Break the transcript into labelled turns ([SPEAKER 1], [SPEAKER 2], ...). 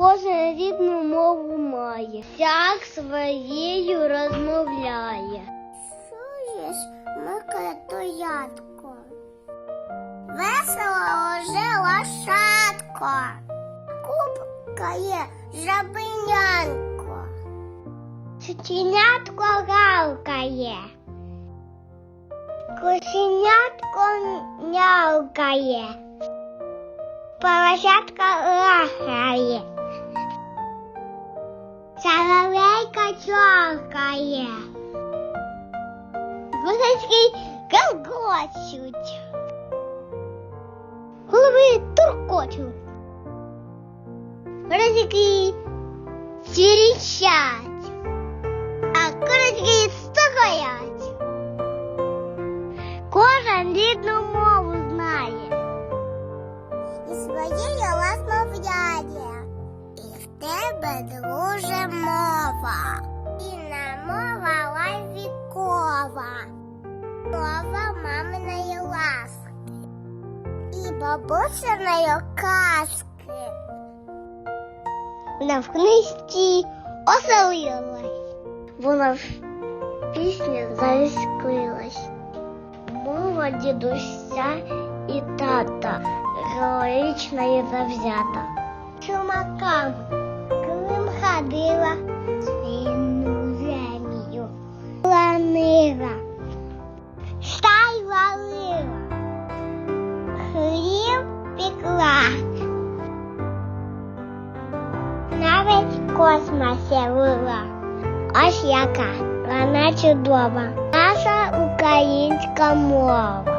[SPEAKER 1] кожен рідну мову має, всяк своєю розмовляє.
[SPEAKER 2] Чуєш, Микитоятко? Весело уже лошадко. Купкає жабенянко.
[SPEAKER 1] Чученятко гавкає. Кошенятко нявкає. Поросятка лахає. Соловейка чоркає. Гусачки галгочуть. Голови туркочуть. Розики цвірічать. А курочки стоять. Кожен знає.
[SPEAKER 2] І своєю розмовляє. І в тебе друже мова. Інна мова лавікова. Мова маминої ласки. І бабусиної казки.
[SPEAKER 1] В книжці оселилась. Вона в пісні заісклилась. Мова дідуся і тата героїчна і завзята. Чумакам Крим ходила свину землю. Планила, стай валила, хліб пекла. Навіть космосі вила. Ось яка вона чудова. Наша українська мова.